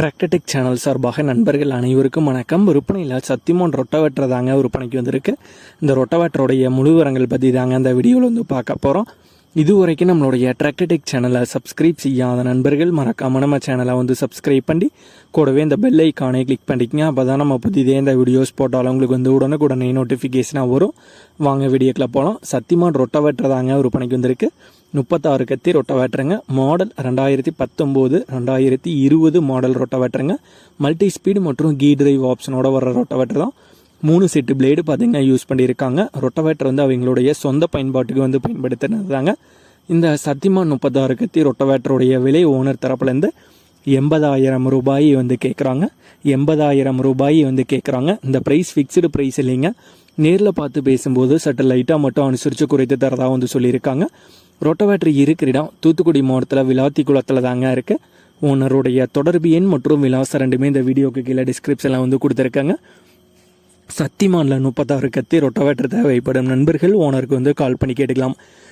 Tractor Tech channel சார்பாக நண்பர்கள் அனைவருக்கும் வணக்கம். விற்பனையில் சத்தியமோன் ரொட்டவேட்டர் தாங்க விற்பனைக்கு வந்திருக்கு. இந்த ரொட்டவேட்டருடைய முழுவரங்கள் பற்றி தாங்க அந்த வீடியோவில் வந்து பார்க்க போகிறோம் இது வரைக்கும் நம்மளுடைய டிராக்டர்டெக் சேனலை சப்ஸ்கிரைப் செய்யாத நண்பர்கள் மறக்காம நம்ம சேனலை வந்து சப்ஸ்கிரைப் பண்ணி கூடவே இந்த பெல் ஐக்கானை கிளிக் பண்ணிக்கங்க. அப்போ தான் நம்ம புதிதே இந்த வீடியோஸ் போட்டாலும் உங்களுக்கு வந்து உடனுக்குடனே நோட்டிஃபிகேஷனாக வரும். வாங்க வீடியோக்கில் போகலாம் சத்தியமான் ரொட்டவேட்டர் தாங்க விற்பனைக்கு வந்திருக்கு. முப்பத்தாறு கத்தி ரொட்டவேட்டருங்க. மாடல் ரெண்டாயிரத்தி பத்தொம்போது ரெண்டாயிரத்தி இருபது மாடல் ரொட்டவேட்டருங்க. மல்டி ஸ்பீடு மற்றும் கீ டிரைவ் ஆப்ஷனோட வர ரொட்டவேட்டர் தான். மூணு செட்டு பிளேடு பார்த்திங்கன்னா யூஸ் பண்ணியிருக்காங்க. ரொட்டவேட்டர் வந்து அவங்களுடைய சொந்த பயன்பாட்டுக்கு வந்து பயன்படுத்தினது தாங்க இந்த சத்தியமான் முப்பத்தாறு கத்தி ரொட்டவேட்டருடைய விலை ஓனர் தரப்புலேருந்து எண்பதாயிரம் ரூபாய் வந்து கேட்குறாங்க எண்பதாயிரம் ரூபாய் வந்து கேட்குறாங்க இந்த ப்ரைஸ் ஃபிக்ஸ்டு ப்ரைஸ் இல்லைங்க. நேரில் பார்த்து பேசும்போது சற்று லைட்டாக மட்டும் அனுசரித்து குறைத்து தரதாக வந்து சொல்லியிருக்காங்க. ரொட்டவேட்டர் இருக்கிற இடம் தூத்துக்குடி மாவட்டத்தில் விளாத்தி குளத்தில் தாங்க இருக்குது ஓனருடைய தொடர்பு எண் மற்றும் விலாசம் ரெண்டுமே இந்த வீடியோக்கு கீழே டிஸ்கிரிப்ஷனில் வந்து கொடுத்துருக்காங்க. சத்திமானில் முப்பத்தாறு கத்தி ரொட்டவேட்டர் தேவைப்படும். நண்பர்கள் ஓனருக்கு வந்து கால் பண்ணி கேட்டுக்கலாம்.